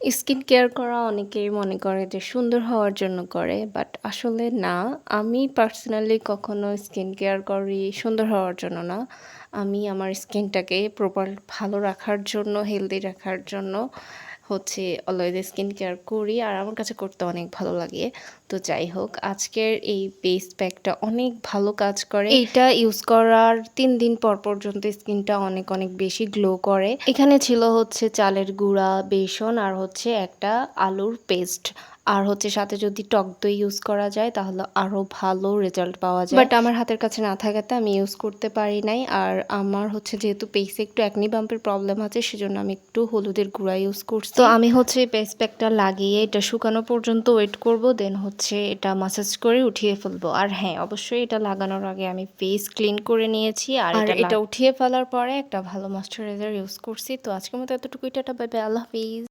Skin care করা অনেকেই মনে করে যে সুন্দর হওয়ার জন্য করে বাট আসলে না। আমি পার্সোনালি কখনো স্কিন কেয়ার করি সুন্দর হওয়ার জন্য না। আমি আমার স্কিনটাকে প্রপার ভালো রাখার জন্য হেলদি রাখার জন্য। হচ্ছে অলওয়েজ স্কিন কেয়ার করি আর আমার কাছে করতে অনেক ভালো লাগে। তো যাই হোক, আজকের এই বেস প্যাকটা অনেক ভালো কাজ করে। এটা ইউজ করার তিন দিন পর পর্যন্ত স্কিনটা অনেক অনেক বেশি গ্লো করে। এখানে ছিল হচ্ছে চালের গুঁড়া, বেসন আর হচ্ছে একটা আলুর পেস্ট আর হচ্ছে সাথে যদি টক দই ইউজ করা যায় তাহলে আরও ভালো রেজাল্ট পাওয়া যায়। বাট আমার হাতের কাছে না থাকাতে আমি ইউজ করতে পারি নাই। আর আমার হচ্ছে যেহেতু পেসে একটু অ্যাকনি বাম্পের প্রবলেম আছে সেজন্য আমি একটু হলুদের গুঁড়া ইউজ করছি। তো আমি হচ্ছে পেস প্যাকটা লাগিয়ে এটা শুকানো পর্যন্ত ওয়েট করব দেন হচ্ছে এটা মাসাজ করে উঠিয়ে ফেলব। আর হ্যাঁ অবশ্যই এটা লাগানোর আগে আমি ফেস ক্লিন করে নিয়েছি আর এটা এটা উঠিয়ে ফেলার পরে একটা ভালো ময়শ্চারাইজার ইউজ করছি। তো আজকের মতো এতটুকুই টাটা বাই বাই আল্লাহ হাফিজ।